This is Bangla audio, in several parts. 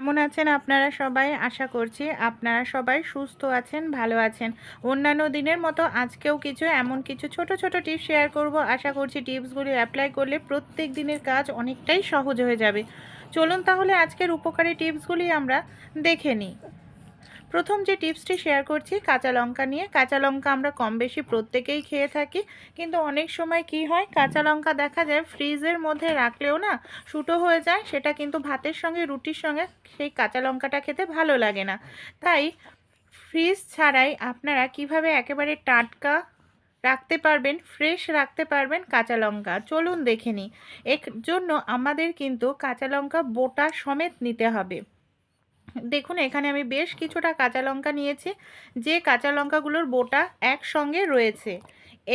কেমন আছেন আপনারা সবাই? আশা করছি আপনারা সবাই সুস্থ আছেন, ভালো আছেন। অন্যান্য দিনের মতো আজকেও কিছু এমন কিছু ছোট ছোট টিপস শেয়ার করব। আশা করছি টিপসগুলি অ্যাপ্লাই করলে প্রত্যেক দিনের কাজ অনেকটাই সহজ হয়ে যাবে। চলুন তাহলে আজকের উপকারী টিপসগুলি আমরা দেখে নিই। প্রথম যে টিপসটি শেয়ার করছি, কাঁচা লঙ্কা নিয়ে, কাঁচা লঙ্কা আমরা কম বেশি প্রত্যেকেই খেয়ে থাকি। কিন্তু অনেক সময় কি হয়, কাঁচা লঙ্কা দেখা যায় ফ্রিজের মধ্যে রাখলেও না শুটো হয়ে যায়, সেটা কিন্তু ভাতের সঙ্গে, রুটির সঙ্গে সেই কাঁচা লঙ্কাটা খেতে ভালো লাগে না। তাই ফ্রিজ ছাড়াই আপনারা কীভাবে একেবারে টাটকা রাখতে পারবেন, ফ্রেশ রাখতে পারবেন কাঁচা লঙ্কা, চলুন দেখে নিই। এর জন্য আমাদের কিন্তু কাঁচা লঙ্কা বোটা সমেত নিতে হবে। দেখুন এখানে আমি বেশ কিছুটা কাঁচা লঙ্কা নিয়েছি। যে কাঁচা লঙ্কাগুলোর বোটা একসঙ্গে রয়েছে।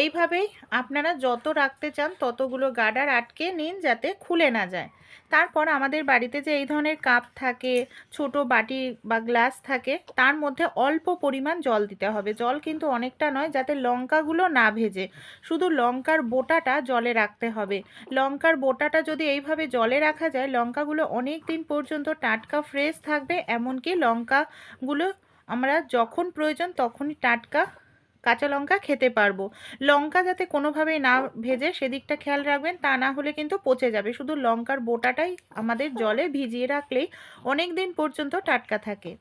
এইভাবেই আপনারা যত রাখতে চান ততগুলো গার্ডার আটকে নিন যাতে খুলে না যায়। তারপর আমাদের বাড়িতে যে এই ধরনের কাপ থাকে, ছোট বাটি বা গ্লাস থাকে, তার মধ্যে অল্প পরিমাণ জল দিতে হবে। জল কিন্তু অনেকটা নয়, যাতে লঙ্কাগুলো না ভেজে। শুধু লঙ্কার বোটাটা জলে রাখতে হবে। লঙ্কার বোটাটা যদি এইভাবে জলে রাখা যায়, লঙ্কাগুলো অনেক দিন পর্যন্ত টাটকা ফ্রেশ থাকবে, এমনকি লঙ্কাগুলো আমরা যখন প্রয়োজন তখনই টাটকা কাঁচা লঙ্কা খেতে পারব। লঙ্কা যাতে কোনোভাবেই না ভেজে সেদিকটা খেয়াল রাখবেন, তা না হলে কিন্তু পচে যাবে। শুধু লঙ্কার বোটাটাই আমাদের জলে ভিজিয়ে রাখলেই অনেক দিন পর্যন্ত টাটকা থাকে।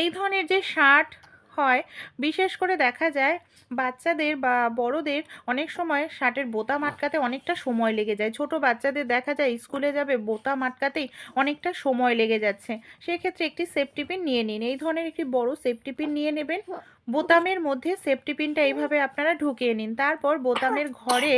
এই ধরনের যে শার্ট হয়। বিশেষ করে দেখা যায় বাচ্চাদের বা বড়দের অনেক সময় শার্টের বোতাম আটকাতে অনেকটা সময় লেগে যায়। ছোট বাচ্চাদের দেখা যায় স্কুলে যাবে বোতাম আটকাতেই অনেকটা সময় লেগে যাচ্ছে। সেক্ষেত্রে একটি সেফটি পিন নিয়ে নিন। এই ধরনের একটি বড় সেফটি পিন নিয়ে নেবেন। বোতামের মধ্যে সেফটি পিনটা এইভাবে আপনারা ঢুকিয়ে নিন। তারপর বোতামের ঘরে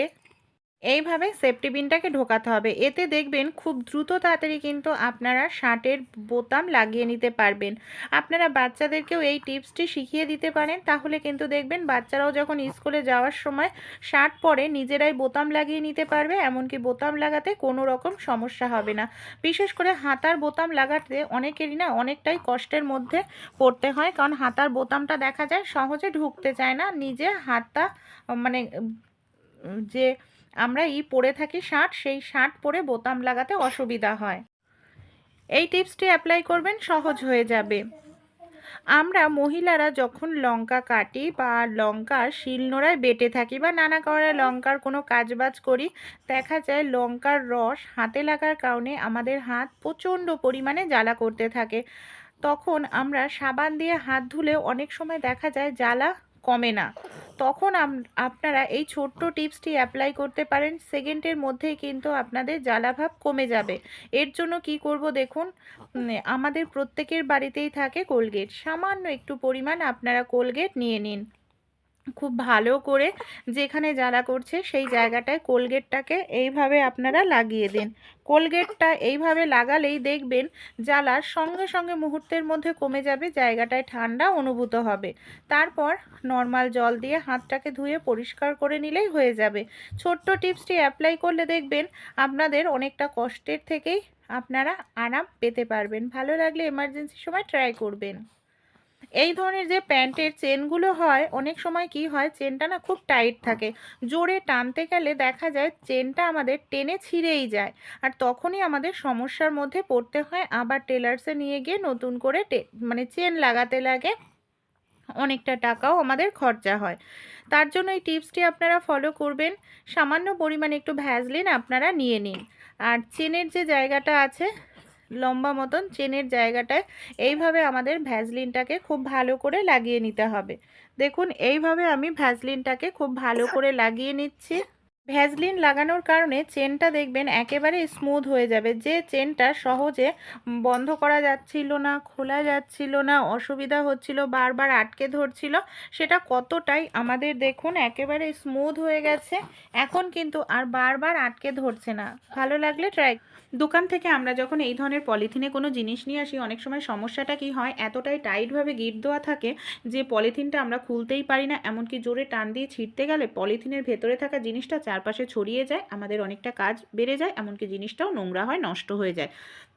এইভাবে সেফটি পিনটাকে ঢোকাতে হবে। এতে দেখবেন খুব দ্রুত তাড়াতাড়ি কিন্তু আপনারা শার্টের বোতাম লাগিয়ে নিতে পারবেন। আপনারা বাচ্চাদেরকেও এই টিপসটি শিখিয়ে দিতে পারেন। তাহলে কিন্তু দেখবেন বাচ্চারাও যখন স্কুলে যাওয়ার সময় শার্ট পরে নিজেরাই বোতাম লাগিয়ে নিতে পারবে, এমনকি বোতাম লাগাতে কোনো রকম সমস্যা হবে না। বিশেষ করে হাতার বোতাম লাগাতে অনেকেরই না অনেকটাই কষ্টের মধ্যে পড়তে হয়, কারণ হাতার বোতামটা দেখা যায় সহজে ঢুকতে চায় না। নিজে হাতটা মানে যে আমরা ই পরে থাকি শার্ট, সেই শার্ট পরে বোতাম লাগাতে অসুবিধা হয়। এই টিপসটি অ্যাপ্লাই করবেন, সহজ হয়ে যাবে। আমরা মহিলারা যখন লঙ্কা কাটি বা লঙ্কার শিলনোড়ায় বেটে থাকি বা নানা কারণে লঙ্কার কোনো কাজবাজ করি, দেখা যায় লঙ্কার রস হাতে লাগার কারণে আমাদের হাত প্রচণ্ড পরিমাণে জ্বালা করতে থাকে। তখন আমরা সাবান দিয়ে হাত ধুলেও অনেক সময় দেখা যায় জ্বালা কমে না। তখন আপনারা এই ছোট্ট টিপসটি অ্যাপ্লাই করতে পারেন। সেকেন্ডের মধ্যেই কিন্তু আপনাদের জ্বালাভাব কমে যাবে। এর জন্য কি করব দেখুন আমাদের প্রত্যেকের বাড়িতেই থাকে কোলগেট। সামান্য একটু পরিমাণ আপনারা কোলগেট নিয়ে নিন। খুব ভালো করে যেখানে জ্বালা করছে সেই জায়গাটায় কোলগেটটাকে এইভাবে আপনারা লাগিয়ে দিন। কোলগেটটা এইভাবে লাগালেই দেখবেন জ্বালার সঙ্গে সঙ্গে মুহূর্তের মধ্যে কমে যাবে, জায়গাটায় ঠান্ডা অনুভূত হবে। তারপর নর্মাল জল দিয়ে হাতটাকে ধুয়ে পরিষ্কার করে নিলেই হয়ে যাবে। ছোট্ট টিপসটি অ্যাপ্লাই করলে দেখবেন আপনাদের অনেকটা কষ্টের থেকেই আপনারা আরাম পেতে পারবেন। ভালো লাগলে এমার্জেন্সি সময় ট্রাই করবেন। এই ধরনের যে প্যান্টের চেনগুলো হয়, অনেক সময় কি হয়, চেনটা না খুব টাইট থাকে। জোরে টানতে গেলে দেখা যায় চেনটা আমাদের টেনে ছিঁড়েই যায়। আর তখনই আমাদের সমস্যার মধ্যে পড়তে হয়, আবার টেলার্সে নিয়ে গিয়ে নতুন করে মানে চেন লাগাতে লাগে। অনেকটা টাকাও আমাদের খরচা হয়। তার জন্য এই টিপসটি আপনারা ফলো করবেন। সামান্য পরিমাণে একটু ভ্যাজলিন আপনারা নিয়ে নিন। আর চেনের যে জায়গাটা আছে লম্বা মতন চেনের জায়গাটায় এইভাবে আমাদের ভ্যাজলিনটাকে খুব ভালো করে লাগিয়ে নিতে হবে। দেখুন, এইভাবে আমি ভ্যাজলিনটাকে খুব ভালো করে লাগিয়ে নিচ্ছি। ভ্যাজলিন লাগানোর কারণে চেনটা দেখবেন একেবারে স্মুথ হয়ে যাবে। যে চেনটা সহজে বন্ধ করা যাচ্ছিল না, খোলা যাচ্ছিল না, অসুবিধা হচ্ছিল, বারবার আটকে ধরছিল, সেটা কতটাই আমাদের দেখুন একেবারে স্মুথ হয়ে গেছে। এখন কিন্তু আর বারবার আটকে ধরছে না। ভালো লাগলে ট্রাই দোকান থেকে আমরা যখন এই ধরনের পলিথিনে কোনো জিনিস নিয়ে আসি, অনেক সময় সমস্যাটা কি হয়? এতটাই টাইটভাবে গিট দেওয়া থাকে যে পলিথিনটা আমরা খুলতেই পারি না। এমনকি জোরে টান দিয়ে ছিঁড়তে গেলে পলিথিনের ভেতরে থাকা জিনিসটা চারপাশে ছড়িয়ে যায়, আমাদের অনেকটা কাজ বেড়ে যায়, এমনকি জিনিসটাও নোংরা হয়, নষ্ট হয়ে যায়।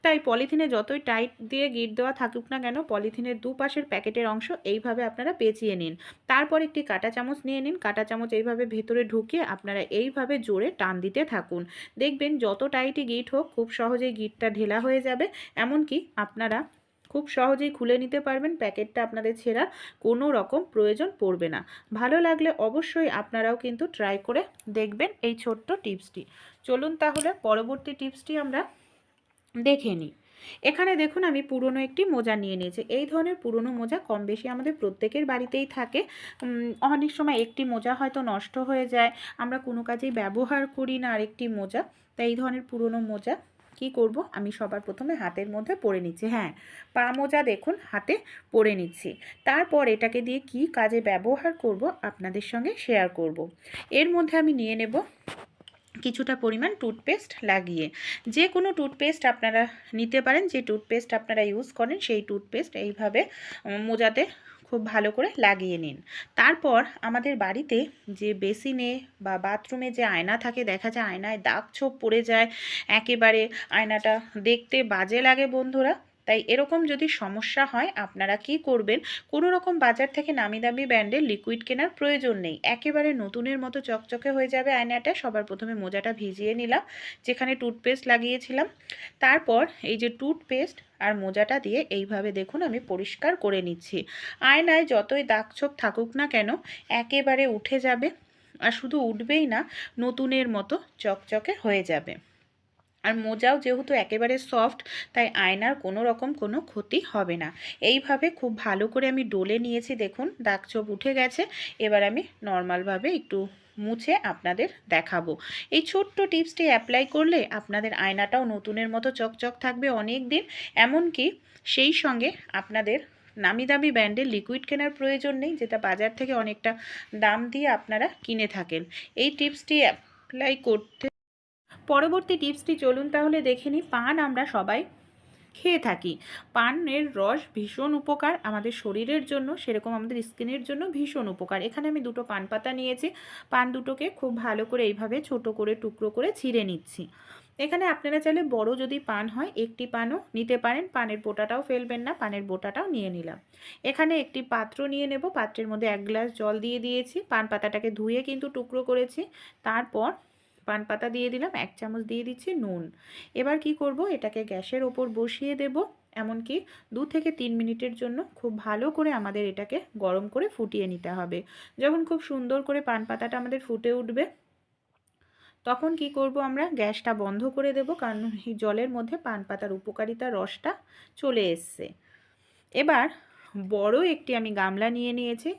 তাই পলিথিনে যতই টাইট দিয়ে গিট দেওয়া থাকুক না কেন, পলিথিনের দুপাশের প্যাকেটের অংশ এইভাবে আপনারা পেঁচিয়ে নিন। তারপর একটি কাটা চামচ নিয়ে নিন। কাটা চামচ এইভাবে ভেতরে ঢুকিয়ে আপনারা এইভাবে জোরে টান দিতে থাকুন। দেখবেন যত টাইটই গিট হোক, খুব সহজেই গিটটা ঢেলা হয়ে যাবে। এমনকি আপনারা খুব সহজেই খুলে নিতে পারবেন। প্যাকেটটা আপনাদের ছেঁড়ার কোনো রকম প্রয়োজন পড়বে না। ভালো লাগলে অবশ্যই আপনারাও কিন্তু ট্রাই করে দেখবেন এই ছোট্ট টিপসটি। চলুন তাহলে পরবর্তী টিপসটি আমরা দেখে নিই। এখানে দেখুন আমি পুরনো একটি মোজা নিয়ে নিয়েছি। এই ধরনের পুরনো মোজা কম বেশি আমাদের প্রত্যেকের বাড়িতেই থাকে। অনেক সময় একটি মোজা হয়তো নষ্ট হয়ে যায়, আমরা কোনো কাজেই ব্যবহার করি না আরেকটি মোজা। তাই এই ধরনের পুরনো মোজা কি করব? আমি সবার প্রথমে হাতের মধ্যে পরে নিচ্ছি। হ্যাঁ পা মোজা দেখুন, হাতে পরে নিচ্ছি। তারপর এটাকে দিয়ে কি কাজে ব্যবহার করব আপনাদের সঙ্গে শেয়ার করব। এর মধ্যে আমি নিয়ে নেব কিছুটা পরিমাণ টুথপেস্ট লাগিয়ে, যে কোনো টুথপেস্ট আপনারা নিতে পারেন, যে টুথপেস্ট আপনারা ইউজ করেন, সেই টুথপেস্ট এইভাবে মোজাতে খুব ভালো করে লাগিয়ে নিন। তারপর আমাদের বাড়িতে যে বেসিনে বা বাথরুমে যে আয়না থাকে, দেখা যায় আয়নায় দাগ ছোপ পড়ে যায়, একেবারে আয়নাটা দেখতে বাজে লাগে বন্ধুরা। তাই এরকম যদি সমস্যা হয়, আপনারা কি করবেন? কোনো রকম বাজার থেকে নামি দামি ব্র্যান্ডের লিকুইড কেনার প্রয়োজন নেই। একেবারে নতুনের মতো চকচকে হয়ে যাবে আয়নাটা। সবার প্রথমে মোজাটা ভিজিয়ে নিলাম, যেখানে টুথপেস্ট লাগিয়েছিলাম। তারপর এই যে টুথপেস্ট আর মোজাটা দিয়ে এইভাবে দেখুন আমি পরিষ্কার করে নিচ্ছি। আয়নায় যতই দাগ দাগছোপ থাকুক না কেন, একেবারে উঠে যাবে আর শুধু উঠবেই না, নতুনের মতো চকচকে হয়ে যাবে। আর মোজাও যেহেতু একেবারে সফট তাই আয়নার কোনো রকম কোনো ক্ষতি হবে না। এইভাবে খুব ভালো করে আমি ডলে নিয়েছি, দেখুন দাগছোপ উঠে গেছে। এবার আমি নর্মালভাবে একটু মুছে আপনাদের দেখাবো। এই ছোট্ট টিপসটি অ্যাপ্লাই করলে আপনাদের আয়নাটাও নতুনের মতো চকচক থাকবে অনেক দিন এমনকি সেই সঙ্গে আপনাদের নামি দামি ব্র্যান্ডের লিকুইড কেনার প্রয়োজন নেই, যেটা বাজার থেকে অনেকটা দাম দিয়ে আপনারা কিনে থাকেন। এই টিপসটি অ্যাপ্লাই করতে পরবর্তী টিপসটি চলুন তাহলে দেখে নিই। পান আমরা সবাই খেয়ে থাকি। পানের রস ভীষণ উপকার আমাদের শরীরের জন্য, সেরকম আমাদের স্কিনের জন্য ভীষণ উপকার। এখানে আমি দুটো পান পাতা নিয়েছি। পান দুটোকে খুব ভালো করে এইভাবে ছোট করে, টুকরো করে ছিঁড়ে নিচ্ছি। এখানে আপনারা চাইলে বড় যদি পান হয়, একটি পানও নিতে পারেন। পানের বোটাটাও ফেলবেন না, পানের বোটাটাও নিয়ে নিলাম। এখানে একটি পাত্র নিয়ে নেব। পাত্রের মধ্যে এক গ্লাস জল দিয়ে দিয়েছি। পান পাতাটাকে ধুয়ে কিন্তু টুকরো করেছি। তারপর পান পাতা দিয়ে দিলাম, এক চামচ দিয়ে দিচ্ছি নুন। এবার কি করব? এটাকে গ্যাসের ওপর বসিয়ে দেব, এমনকি দু থেকে তিন মিনিটের জন্য খুব ভালো করে আমাদের এটাকে গরম করে ফুটিয়ে নিতে হবে। যখন খুব সুন্দর করে পান পাতাটা আমাদের ফুটে উঠবে, তখন কি করব আমরা? গ্যাসটা বন্ধ করে দেব, কারণ জলের মধ্যে পান পাতার উপকারিতা রসটা চলে এসছে। এবার বড় একটি আমি গামলা নিয়ে নিয়েছি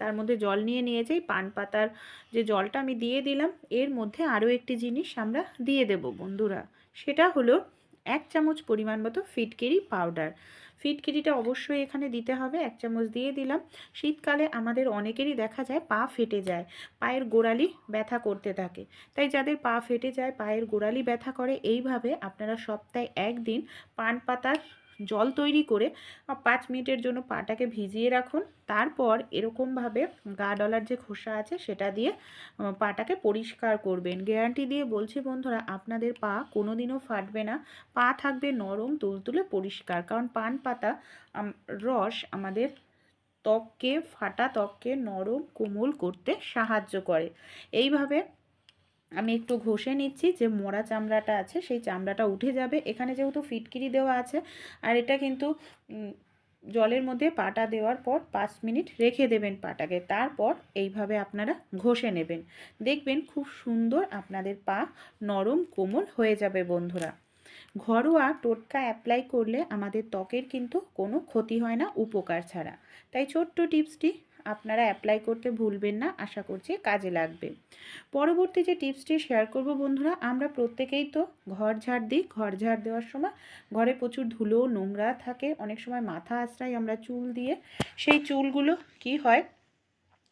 তার মধ্যে জল নিয়ে নিয়ে যাই পান পাতার যে জলটা আমি দিয়ে দিলাম, এর মধ্যে আরও একটি জিনিস আমরা দিয়ে দেব বন্ধুরা। সেটা হলো এক চামচ পরিমাণ মতো ফিটকিরি পাউডার। ফিটকিরিটা অবশ্যই এখানে দিতে হবে, এক চামচ দিয়ে দিলাম। শীতকালে আমাদের অনেকেরই দেখা যায় পা ফেটে যায়, পায়ের গোড়ালি ব্যথা করতে থাকে। তাই যাদের পা ফেটে যায়, পায়ের গোড়ালি ব্যথা করে, এইভাবে আপনারা সপ্তাহে একদিন পান পাতার জল তৈরি করে পাঁচ মিনিটের জন্য পাটাকে ভিজিয়ে রাখুন। তারপর এরকমভাবে গা ডলার যে খোসা আছে সেটা দিয়ে পাটাকে পরিষ্কার করবেন। গ্যারান্টি দিয়ে বলছি বন্ধুরা, আপনাদের পা কোনোদিনও ফাটবে না। পা থাকবে নরম তুলতুলে পরিষ্কার। কারণ পান পাতা রস আমাদের ত্বককে, ফাটা ত্বককে নরম, কোমল করতে সাহায্য করে। এইভাবে আমি একটু ঘষে নিচ্ছি যে মোড়া চামড়াটা আছে, সেই চামড়াটা উঠে যাবে। এখানে যেহেতু ফিটকিরি দেওয়া আছে, আর এটা কিন্তু জলের মধ্যে পাটা দেওয়ার পর পাঁচ মিনিট রেখে দেবেন পাটাকে। তারপর এইভাবে আপনারা ঘষে নেবেন। দেখবেন খুব সুন্দর আপনাদের পা নরম কোমল হয়ে যাবে বন্ধুরা। ঘরোয়া টোটকা অ্যাপ্লাই করলে আমাদের ত্বকের কিন্তু কোনো ক্ষতি হয় না, উপকার ছাড়া। তাই ছোট্ট টিপসটি আপনারা অ্যাপ্লাই করতে ভুলবেন না, আশা করছি কাজে লাগবে। পরবর্তী যে টিপসটি শেয়ার করব বন্ধুরা, আমরা প্রত্যেকেই তো ঘর ঝাড় দিই। ঘর ঝাড় দেওয়ার সময় ঘরে প্রচুর ধুলো, নোংরা থাকে, অনেক সময় মাথা আশ্রাই আমরা চুল দিয়ে, সেই চুলগুলো কি হয়?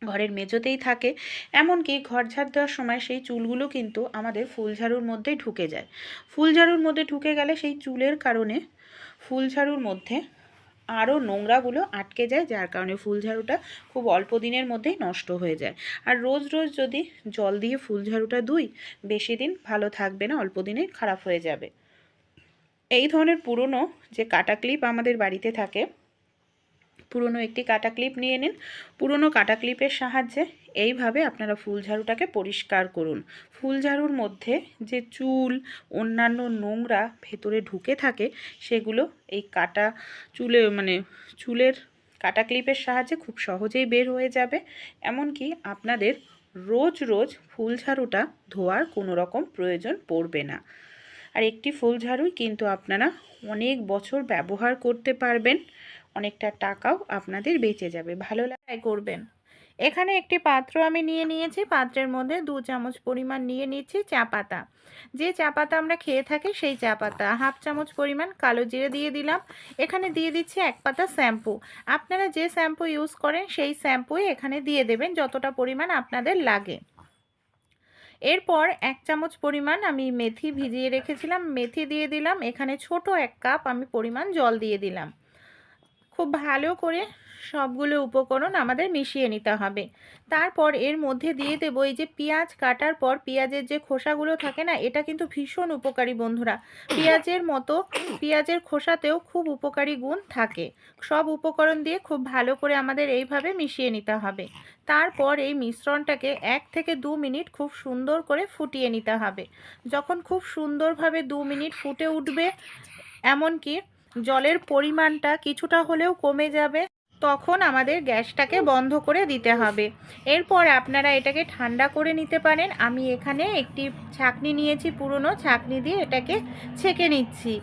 ঘরের মেঝোতেই থাকে। এমনকি ঘর ঝাড় দেওয়ার সময় সেই চুলগুলো কিন্তু আমাদের ফুলঝাড়ুর মধ্যেই ঢুকে যায়। ফুলঝাড়ুর মধ্যে ঢুকে গেলে সেই চুলের কারণে ফুলঝাড়ুর মধ্যে আরও নোংরাগুলো আটকে যায়, যার কারণে ফুলঝাড়ুটা খুব অল্প দিনের মধ্যেই নষ্ট হয়ে যায়। আর রোজ রোজ যদি জল দিয়ে ফুলঝাড়ুটা ধুই, বেশি দিন ভালো থাকবে না, অল্প দিনেই খারাপ হয়ে যাবে। এই ধরনের পুরনো যে কাটা ক্লিপ আমাদের বাড়িতে থাকে পুরনো একটি কাটা ক্লিপ নিয়ে নিন। পুরনো কাটা ক্লিপের সাহায্যে এইভাবে আপনারা ফুল ঝাড়ুটাকে পরিষ্কার করুন। ফুল ঝাড়ুর মধ্যে যে চুল, অন্যান্য নোংরা ভেতরে ঢুকে থাকে, সেগুলো এই কাটা চুলে মানে চুলের কাটা ক্লিপের সাহায্যে খুব সহজেই বের হয়ে যাবে। এমনকি আপনাদের রোজ রোজ ফুল ঝাড়ুটা ধোয়ার কোনো রকম প্রয়োজন পড়বে না। আর একটি ফুল ঝাড়ুই কিন্তু আপনারা অনেক বছর ব্যবহার করতে পারবেন। অনেকটা টাকাও আপনাদের বেঁচে যাবে। ভালো লাগাই করবেন। এখানে একটি পাত্র আমি নিয়ে নিয়েছি। পাত্রের মধ্যে দু চামচ পরিমাণ নিয়ে নিচ্ছি চা পাতা। যে চা পাতা আমরা খেয়ে থাকি সেই চা পাতা। হাফ চামচ পরিমাণ কালো জিরে দিয়ে দিলাম। এখানে দিয়ে দিচ্ছি এক পাতা শ্যাম্পু। আপনারা যে শ্যাম্পু ইউজ করেন সেই শ্যাম্পুই এখানে দিয়ে দেবেন যতটা পরিমাণ আপনাদের লাগে। এরপর এক চামচ পরিমাণ আমি মেথি ভিজিয়ে রেখেছিলাম। মেথি দিয়ে দিলাম। এখানে ছোট এক কাপ আমি পরিমাণ জল দিয়ে দিলাম। খুব ভালো করে সবগুলো উপকরণ আমাদের মিশিয়ে নিতে হবে। তারপর এর মধ্যে দিয়ে দেবো এই যে পেঁয়াজ কাটার পর পেঁয়াজের যে খোসাগুলো থাকে না, এটা কিন্তু ভীষণ উপকারী বন্ধুরা। পেঁয়াজের মতো, পেঁয়াজের খোসাতেও খুব উপকারী গুণ থাকে। সব উপকরণ দিয়ে খুব ভালো করে আমাদের এইভাবে মিশিয়ে নিতে হবে। তারপর এই মিশ্রণটাকে এক থেকে দু মিনিট খুব সুন্দর করে ফুটিয়ে নিতে হবে। যখন খুব সুন্দরভাবে দু মিনিট ফুটে উঠবে, এমনকি জলের পরিমাণটা কিছুটা হলেও কমে যাবে, তখন আমাদের গ্যাসটাকে বন্ধ করে দিতে হবে। এরপর আপনারা এটাকে ঠান্ডা করে নিতে পারেন। আমি এখানে একটি ছাকনি নিয়েছি, পুরনো ছাকনি দিয়ে এটাকে ছেঁকে নিচ্ছি।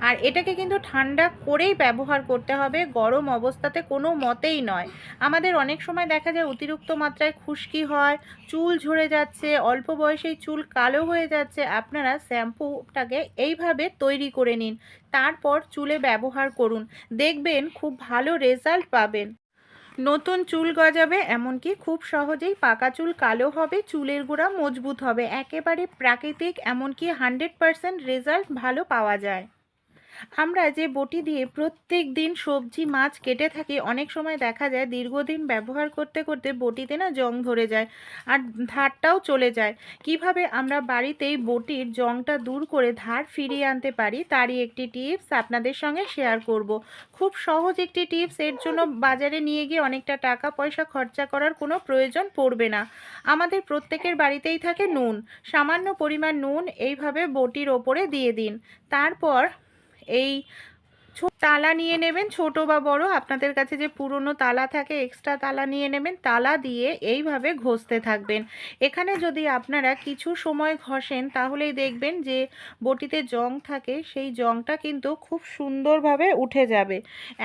আর এটাকে কিন্তু ঠান্ডা করেই ব্যবহার করতে হবে, গরম অবস্থাতে কোনো মতেই নয়। আমাদের অনেক সময় দেখা যায় অতিরিক্ত মাত্রায় খুশকি হয়, চুল ঝরে যাচ্ছে, অল্প বয়সেই চুল কালো হয়ে যাচ্ছে। আপনারা শ্যাম্পুটাকে এইভাবে তৈরি করে নিন, তারপর চুলে ব্যবহার করুন। দেখবেন খুব ভালো রেজাল্ট পাবেন। নতুন চুল গজাবে এমনকি খুব সহজেই পাকা চুল কালো হবে, চুলের গোড়া মজবুত হবে। একেবারে প্রাকৃতিক, এমনকি হান্ড্রেড পারসেন্ট রেজাল্ট ভালো পাওয়া যায়। আমরা যে বটি দিয়ে প্রত্যেক দিন সবজি, মাছ কেটে থাকি, অনেক সময় দেখা যায় দীর্ঘদিন ব্যবহার করতে করতে বটিতে না জং ধরে যায় আর ধারটাও চলে যায়। কীভাবে আমরা বাড়িতেই বটির জংটা দূর করে ধার ফিরিয়ে আনতে পারি, তারই একটি টিপস আপনাদের সঙ্গে শেয়ার করব। খুব সহজ একটি টিপস, এর জন্য বাজারে নিয়ে গিয়ে অনেকটা টাকা পয়সা খরচা করার কোনো প্রয়োজন পড়বে না। আমাদের প্রত্যেকের বাড়িতেই থাকে নুন। সামান্য পরিমাণ নুন এইভাবে বটির ওপরে দিয়ে দিন। তারপর এই তালা নিয়ে নেবেন, ছোট বা বড়। আপনাদের কাছে যে পুরনো তালা থাকে এক্সট্রা তালা নিয়ে নেবেন। তালা দিয়ে এইভাবে ঘষতে থাকবেন। এখানে যদি আপনারা কিছু সময় ঘষেন, তাহলেই দেখবেন যে বটিতে জং থাকে, সেই জংটা কিন্তু খুব সুন্দরভাবে উঠে যাবে।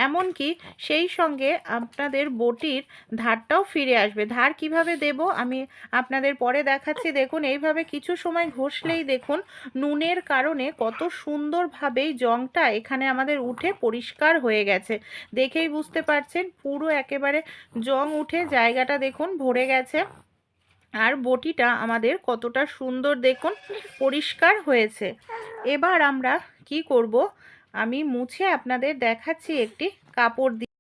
এমনকি সেই সঙ্গে আপনাদের বটির ধারটাও ফিরে আসবে। ধার কীভাবে দেব? আমি আপনাদের পরে দেখাচ্ছি। দেখুন, এইভাবে কিছু সময় ঘষলেই দেখুন, নুনের কারণে কত সুন্দরভাবেই জংটা এখানে আমাদের উঠে পরিষ্কার হয়ে গেছে। দেখেই বুঝতে পারছেন, পুরো একেবারে জং উঠে জায়গাটা দেখুন ভরে গেছে। আর বটিটা আমাদের কতটা সুন্দর দেখুন, পরিষ্কার হয়েছে। এবার আমরা কি করব? আমি মুছে আপনাদের দেখাচ্ছি একটি কাপড় দিয়ে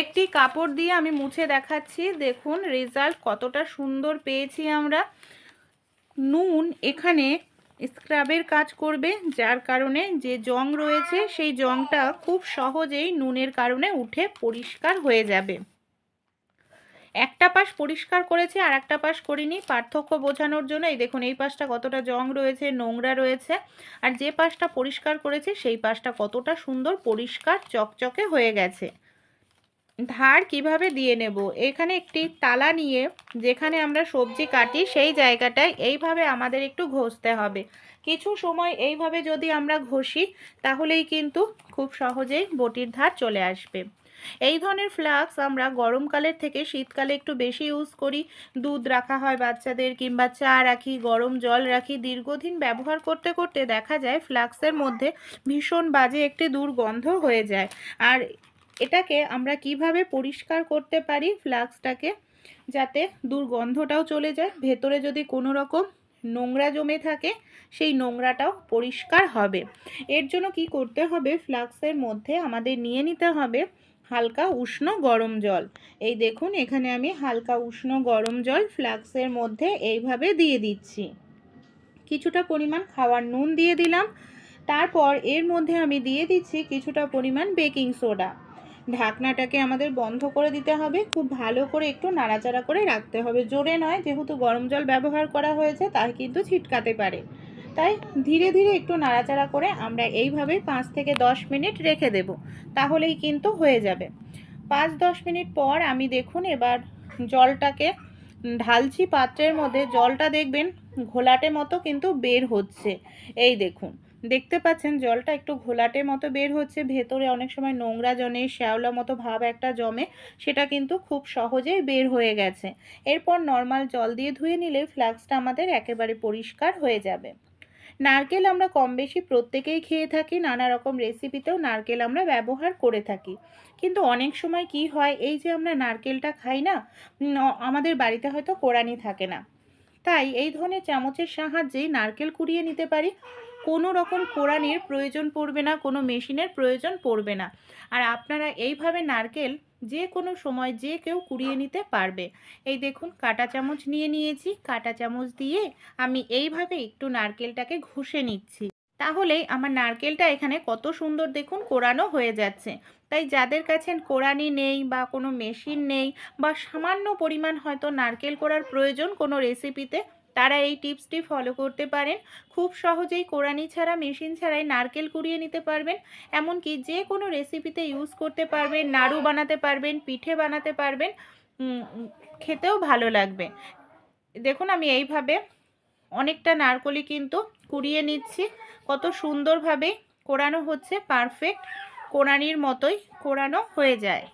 একটি কাপড় দিয়ে আমি মুছে দেখাচ্ছি। দেখুন, রেজাল্ট কতটা সুন্দর পেয়েছি আমরা। নুন এখানে স্ক্রাবের কাজ করবে, যার কারণে যে জং রয়েছে, সেই জংটা খুব সহজেই নুনের কারণে উঠে পরিষ্কার হয়ে যাবে। একটা পাশ পরিষ্কার করেছি, আর একটা পাশ করিনি। পার্থক্য বোঝানোর জন্য, এই দেখুন, এই পাশটা কতটা জং রয়েছে, নোংরা রয়েছে, আর যে পাশটা পরিষ্কার করেছি, সেই পাশটা কতটা সুন্দর পরিষ্কার চকচকে হয়ে গেছে। ধার কীভাবে দিয়ে নেব? এখানে একটি তালা নিয়ে যেখানে আমরা সবজি কাটি, সেই জায়গাটায় এইভাবে আমাদের একটু ঘষতে হবে। কিছু সময় এইভাবে যদি আমরা ঘষি, তাহলেই কিন্তু খুব সহজেই বটির ধার চলে আসবে। এই ধরনের ফ্লাক্স আমরা গরমকালের থেকে শীতকালে একটু বেশি ইউজ করি। দুধ রাখা হয় বাচ্চাদের কিংবা চা রাখি, গরম জল রাখি। দীর্ঘদিন ব্যবহার করতে করতে দেখা যায় ফ্লাক্সের মধ্যে ভীষণ বাজে একটি দুর্গন্ধ হয়ে যায়। আর এটাকে আমরা কীভাবে পরিষ্কার করতে পারি ফ্লাক্সটাকে যাতে দুর্গন্ধটাও চলে যায়? ভেতরে যদি কোনো রকম নোংরা জমে থাকে, সেই নোংরাটাও পরিষ্কার হবে। এর জন্য কি করতে হবে? ফ্লাক্সের মধ্যে আমাদের নিয়ে নিতে হবে হালকা উষ্ণ গরম জল। এই দেখুন, এখানে আমি হালকা উষ্ণ গরম জল ফ্লাক্সের মধ্যে এইভাবে দিয়ে দিচ্ছি। কিছুটা পরিমাণ খাওয়ার নুন দিয়ে দিলাম। তারপর এর মধ্যে আমি দিয়ে দিচ্ছি কিছুটা পরিমাণ বেকিং সোডা। ঢাকনাটাকে আমাদের বন্ধ করে দিতে হবে। খুব ভালো করে একটু নাড়াচাড়া করে রাখতে হবে। জোরে নয়, যেহেতু গরম জল ব্যবহার করা হয়েছে, তাই কিন্তু ছিটকাতে পারে। তাই ধীরে ধীরে একটু নাড়াচাড়া করে আমরা এইভাবেই পাঁচ থেকে দশ মিনিট রেখে দেব। তাহলেই কিন্তু হয়ে যাবে। পাঁচ দশ মিনিট পর আমি দেখুন এবার জলটাকে ঢালছি পাত্রের মধ্যে। জলটা দেখবেন ঘোলাটে মতো কিন্তু বের হচ্ছে। এই দেখুন। দেখতে পাচ্ছেন জলটা একটু ঘোলাটে মতো বের হচ্ছে, ভেতরে অনেক সময় নোংরা জমে শ্যাওলা মতো ভাব একটা জমে, সেটা কিন্তু খুব সহজেই বের হয়ে গেছে। এরপর নর্মাল জল দিয়ে ধুয়ে নিলে ফ্লাক্সটা আমাদের একেবারে পরিষ্কার হয়ে যাবে। নারকেল আমরা কম বেশি প্রত্যেকেই খেয়ে থাকি, নানা রকম রেসিপিতেও নারকেল আমরা ব্যবহার করে থাকি। কিন্তু অনেক সময় কি হয়, এই যে আমরা নারকেলটা খাই না আমাদের বাড়িতে হয়তো কোরানি থাকে না। তাই এই ধরনের চামচের সাহায্যেই নারকেল কুড়িয়ে নিতে পারি। কোনো রকম কোরানির প্রয়োজন পড়বে না, কোনো মেশিনের প্রয়োজন পড়বে না। আর আপনারা এইভাবে নারকেল যে কোনো সময় যে কেউ কুড়িয়ে নিতে পারবে। এই দেখুন, কাঁটা চামচ নিয়ে নিয়েছি, কাঁটা চামচ দিয়ে আমি এইভাবে একটু নারকেলটাকে ঘষে নিচ্ছি। তাহলেই আমার নারকেলটা এখানে কত সুন্দর দেখুন কোরানো হয়ে যাচ্ছে। তাই যাদের কাছে কোরানি নেই বা কোনো মেশিন নেই বা সামান্য পরিমাণ হয়তো নারকেল করার প্রয়োজন কোনো রেসিপিতে তারা এই টিপসটি ফলো করতে পারেন। খুব সহজেই কোরানি ছাড়া, মেশিন ছাড়াই নারকেল কুড়িয়ে নিতে পারবেন। এমনকি যে কোনো রেসিপিতে ইউজ করতে পারবেন, নাড়ু বানাতে পারবেন, পিঠে বানাতে পারবেন খেতেও ভালো লাগবে। দেখুন আমি এইভাবে অনেকটা নারকলি কিন্তু কুড়িয়ে নিচ্ছি। কত সুন্দরভাবে কোরানো হচ্ছে পারফেক্ট কোরানির মতোই কোরানো হয়ে যায়।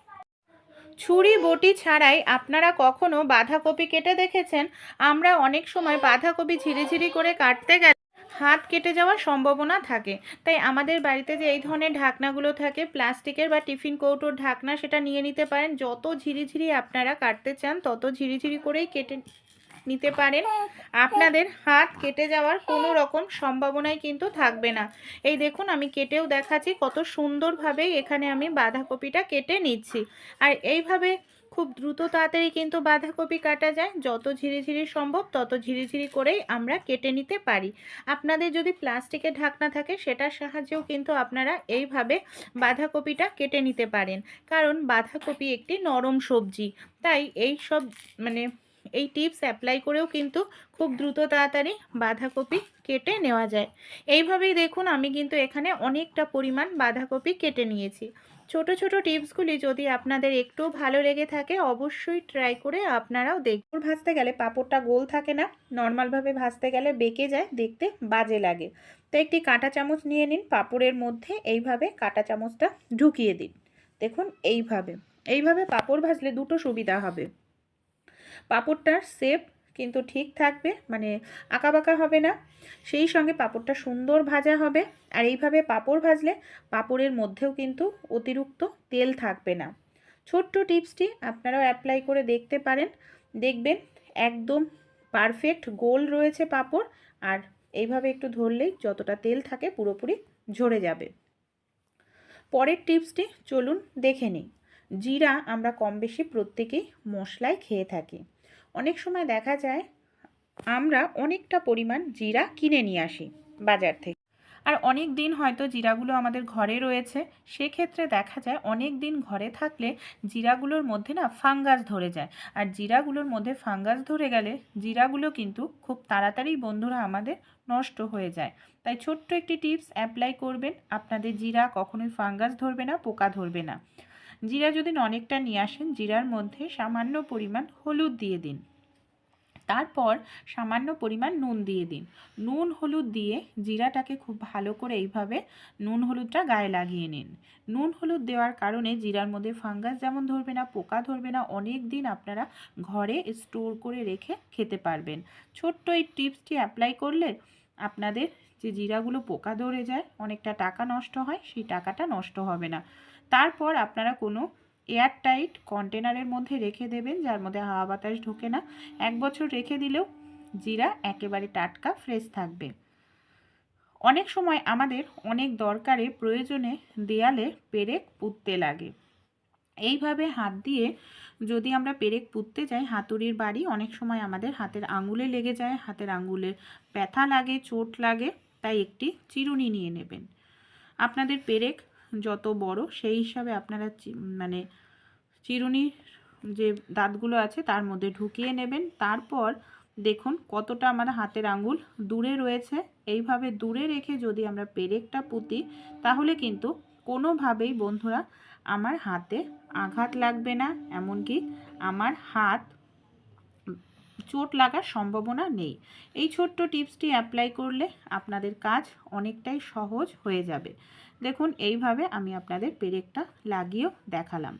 ছুরি বটি ছাড়াই আপনারা কখনো বাঁধাকপি কেটে দেখেছেন? আমরা অনেক সময় বাঁধাকপি ঝিরিঝিরি করে কাটতে গেলে হাত কেটে যাওয়ার সম্ভাবনা থাকে। তাই আমাদের বাড়িতে যে এই ধরনের ঢাকনাগুলো থাকে, প্লাস্টিকের বা টিফিন কৌটোর ঢাকনা সেটা নিয়ে নিতে পারেন। যত ঝিরিঝিরি আপনারা কাটতে চান, তত ঝিরিঝিরি করেই কেটে নিতে পারেন। আপনাদের হাত কেটে যাওয়ার কোনো রকম সম্ভাবনাই কিন্তু থাকবে না। এই দেখুন, আমি কেটেও দেখাচ্ছি কত সুন্দরভাবে এখানে আমি বাঁধাকপিটা কেটে নিচ্ছি। আর এইভাবে খুব দ্রুত তাড়াতাড়ি কিন্তু বাঁধাকপি কাটা যায়। যত ঝিরিঝিরি সম্ভব তত ঝিরিঝিরি করেই আমরা কেটে নিতে পারি। আপনাদের যদি প্লাস্টিকের ঢাকনা থাকে, সেটার সাহায্যেও কিন্তু আপনারা এইভাবে বাঁধাকপিটা কেটে নিতে পারেন। কারণ বাঁধাকপি একটি নরম সবজি। তাই এই সব মানে এই টিপস অ্যাপ্লাই করেও কিন্তু খুব দ্রুত তাড়াতাড়ি বাঁধাকপি কেটে নেওয়া যায়। এইভাবেই দেখুন আমি কিন্তু এখানে অনেকটা পরিমাণ বাঁধাকপি কেটে নিয়েছি। ছোট ছোট টিপসগুলি যদি আপনাদের একটু ভালো লেগে থাকে অবশ্যই ট্রাই করে আপনারাও দেখুন। ভাজতে গেলে পাপড়টা গোল থাকে না, নর্মালভাবে ভাজতে গেলে বেঁকে যায়, দেখতে বাজে লাগে। তো একটি কাঁটা চামচ নিয়ে নিন, পাপড়ের মধ্যে এইভাবে কাঁটা চামচটা ঢুকিয়ে দিন। দেখুন, এইভাবে। এইভাবে পাপড় ভাজলে দুটো সুবিধা হবে। পাঁপড়টার শেপ কিন্তু ঠিক থাকবে মানে আঁকাবাঁকা হবে না। সেই সঙ্গে পাপড়টা সুন্দর ভাজা হবে, আর এইভাবে পাপড় ভাজলে পাপড়ের মধ্যেও কিন্তু অতিরিক্ত তেল থাকবে না। ছোট্ট টিপসটি আপনারাও অ্যাপ্লাই করে দেখতে পারেন। দেখবেন একদম পারফেক্ট গোল রয়েছে পাপড়, আর এইভাবে একটু ধরলেই যতটা তেল থাকে পুরোপুরি ঝরে যাবে। পরের টিপসটি চলুন দেখে নিই। জিরা আমরা কম বেশি প্রত্যেকেই মশলায় খেয়ে থাকি। অনেক সময় দেখা যায় আমরা অনেকটা পরিমাণ জিরা কিনে নিয়ে আসি বাজার থেকে। আর অনেক দিন হয়তো জিরাগুলো আমাদের ঘরে রয়েছে, সেক্ষেত্রে দেখা যায় অনেক দিন ঘরে থাকলে জিরাগুলোর মধ্যে না ফাঙ্গাস ধরে যায়। আর জিরাগুলোর মধ্যে ফাঙ্গাস ধরে গেলে জিরাগুলো কিন্তু খুব তাড়াতাড়ি বন্ধুরা আমাদের নষ্ট হয়ে যায়। তাই ছোট্ট একটি টিপস অ্যাপ্লাই করবেন, আপনাদের জিরা কখনোই ফাঙ্গাস ধরবে না, পোকা ধরবে না। জিরা যদি অনেকটা নিয়ে আসেন, জিরার মধ্যে সামান্য পরিমাণ হলুদ দিয়ে দিন। তারপর সামান্য পরিমাণ নুন দিয়ে দিন। নুন, হলুদ দিয়ে জিরাটাকে খুব ভালো করে এইভাবে নুন, হলুদটা গায়ে লাগিয়ে নিন। নুন, হলুদ দেওয়ার কারণে জিরার মধ্যে ফাঙ্গাস যেমন ধরবে না, পোকা ধরবে না, অনেক দিন আপনারা ঘরে স্টোর করে রেখে খেতে পারবেন। ছোট্ট এই টিপসটি অ্যাপ্লাই করলে আপনাদের যে জিরাগুলো পোকা ধরে যায়, অনেকটা টাকা নষ্ট হয়, সেই টাকাটা নষ্ট হবে না। তারপর আপনারা কোনো এয়ার টাইট কন্টেনারের মধ্যে রেখে দেবেন, যার মধ্যে হাওয়া বাতাস ঢোকে না। এক বছর রেখে দিলেও জিরা একেবারে টাটকা, ফ্রেশ থাকবে। অনেক সময় আমাদের অনেক দরকারে প্রয়োজনে দেয়ালে পেরেক পুঁততে লাগে। এইভাবে হাত দিয়ে যদি আমরা পেরেক পুঁততে যাই, হাতুড়ির বাড়ি, অনেক সময় আমাদের হাতের আঙুলে লেগে যায়, হাতের আঙুলে ব্যথা লাগে, চোট লাগে, তাই একটি চিরুনি নিয়ে নেবেন। আপনাদের পেরেক যত বড়, সেই হিসাবে আপনারা মানে চিরুনির যে দাঁতগুলো আছে তার মধ্যে ঢুকিয়ে নেবেন। তারপর দেখুন কতটা আমার হাতের আঙ্গুল দূরে রয়েছে। এইভাবে দূরে রেখে যদি আমরা পেরেকটা পুঁতি, তাহলে কিন্তু কোনোভাবেই বন্ধুরা আমার হাতে আঘাত লাগবে না। এমনকি আমার হাত চোট লাগার সম্ভাবনা নেই। এই ছোট্ট টিপসটি অ্যাপ্লাই করলে আপনাদের কাজ অনেকটাই সহজ হয়ে যাবে। দেখুন, এইভাবে আমি আপনাদের পেরেকটা লাগিয়েও দেখালাম।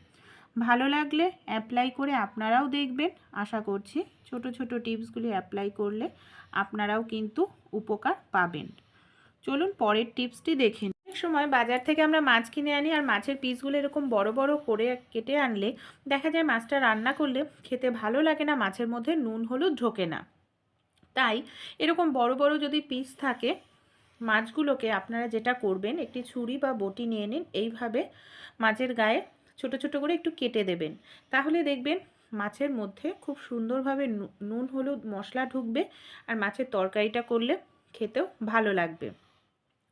ভালো লাগলে অ্যাপ্লাই করে আপনারাও দেখবেন। আশা করছি ছোট ছোট টিপসগুলি অ্যাপ্লাই করলে আপনারাও কিন্তু উপকার পাবেন। চলুন পরের টিপসটি দেখে। অনেক সময় বাজার থেকে আমরা মাছ কিনে আনি আর মাছের পিসগুলো এরকম বড় বড় করে কেটে আনলে দেখা যায় মাছটা রান্না করলে খেতে ভালো লাগে না, মাছের মধ্যে নুন, হলুদ ঢোকে না। তাই এরকম বড় বড় যদি পিস থাকে মাছগুলোকে আপনারা যেটা করবেন, একটি ছুরি বা বটি নিয়ে নিন, এইভাবে মাছের গায়ে ছোট ছোট করে একটু কেটে দেবেন। তাহলে দেখবেন মাছের মধ্যে খুব সুন্দরভাবে নুন, হলুদ মশলা ঢুকবে আর মাছের তরকারিটা করলে খেতেও ভালো লাগবে।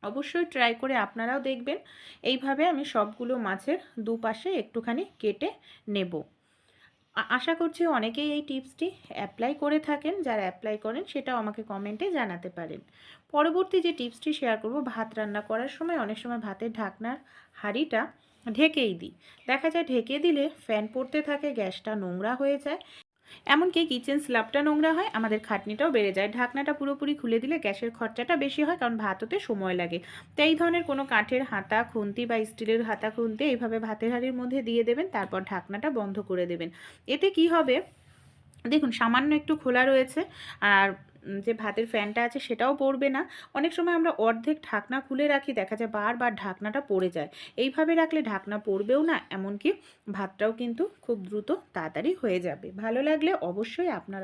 অবশ্যই ট্রাই করে আপনারাও দেখবেন। এইভাবে আমি সবগুলো মাছের দুপাশে একটুখানি কেটে নেব। আশা করছি অনেকেই এই টিপসটি অ্যাপ্লাই করে থাকেন। যারা অ্যাপ্লাই করেন, সেটাও আমাকে কমেন্টে জানাতে পারেন। পরবর্তী যে টিপসটি শেয়ার করব, ভাত রান্না করার সময় অনেক সময় ভাতের ঢাকনার হাঁড়িটা ঢেকেই দিই। দেখা যায় ঢেকে দিলে ফ্যান পড়তে থাকে, গ্যাসটা নোংরা হয়ে যায়। এমনকি কিচেন স্ল্যাবটা নোংরা হয়, আমাদের খাটনিটাও বেড়ে যায়। ঢাকনাটা পুরোপুরি খুলে দিলে গ্যাসের খরচাটা বেশি হয়, কারণ ভাত হতে সময় লাগে। তো এই ধরনের কোনো কাঠের হাতা, খুন্তি বা স্টিলের হাতা, খুন্তি এইভাবে ভাতের হাঁড়ির মধ্যে দিয়ে দেবেন, তারপর ঢাকনাটা বন্ধ করে দেবেন। এতে কি হবে? দেখুন, সামান্য একটু খোলা রয়েছে, আর যে ভাতের ফ্যানটা আছে সেটাও পড়বে না। অনেক সময় আমরা অর্ধেক ঢাকনা খুলে রাখি, দেখা যায় বারবার ঢাকনাটা পড়ে যায়। এইভাবে রাখলে ঢাকনা পড়বেও না, এমনকি ভাতটাও কিন্তু খুব দ্রুত তাড়াতাড়ি হয়ে যাবে। ভালো লাগলে অবশ্যই আপনারা